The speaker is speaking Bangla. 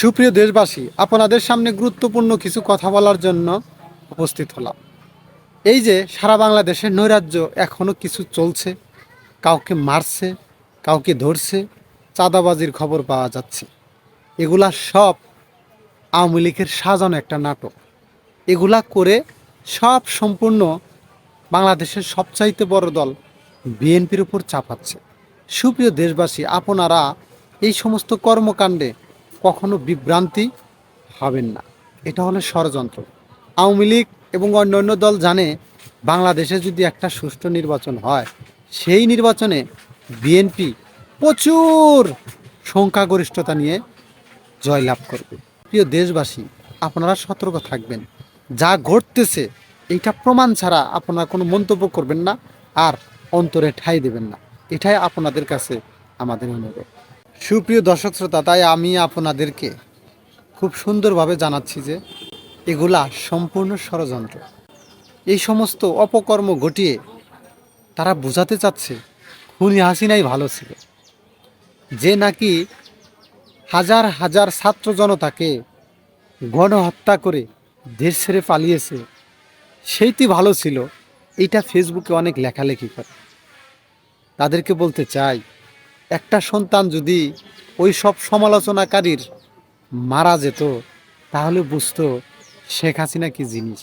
সুপ্রিয় দেশবাসী, আপনাদের সামনে গুরুত্বপূর্ণ কিছু কথা বলার জন্য উপস্থিত হলাম। এই যে সারা বাংলাদেশে নৈরাজ্য এখনও কিছু চলছে, কাউকে মারছে, কাউকে ধরছে, চাঁদাবাজির খবর পাওয়া যাচ্ছে, এগুলা সব আওয়ামী লীগের সাজানো একটা নাটক। এগুলা করে সব সম্পূর্ণ বাংলাদেশের সবচাইতে বড় দল বিএনপির উপর চাপাচ্ছে। সুপ্রিয় দেশবাসী, আপনারা এই সমস্ত কর্মকাণ্ডে কখনো বিভ্রান্তি হবেন না। এটা হলো ষড়যন্ত্র। আওয়ামী লীগ এবং অন্যান্য দল জানে বাংলাদেশে যদি একটা সুষ্ঠু নির্বাচন হয়, সেই নির্বাচনে বিএনপি প্রচুর সংখ্যাগরিষ্ঠতা নিয়ে জয়লাভ করবে। প্রিয় দেশবাসী, আপনারা সতর্ক থাকবেন। যা ঘটতেছে, এইটা প্রমাণ ছাড়া আপনারা কোনো মন্তব্য করবেন না আর অন্তরে ঠাই দেবেন না। এটাই আপনাদের কাছে আমাদের অনুরোধ। সুপ্রিয় দর্শক শ্রোতা, তাই আমি আপনাদেরকে খুব সুন্দরভাবে জানাচ্ছি যে এগুলা সম্পূর্ণ ষড়যন্ত্র। এই সমস্ত অপকর্ম ঘটিয়ে তারা বোঝাতে চাচ্ছে খুনি হাসিনাই ভালো ছিল। যে নাকি হাজার হাজার ছাত্র জনতাকে গণহত্যা করে দেশ ছেড়ে পালিয়েছে, সেইটি ভালো ছিল। এইটা ফেসবুকে অনেক লেখালেখি করে। তাদেরকে বলতে চাই একটা সন্তান যদি ওই সব সমালোচনাকারীর মারা যেত তাহলে বুঝতো শেখ হাসিনা কি জিনিস।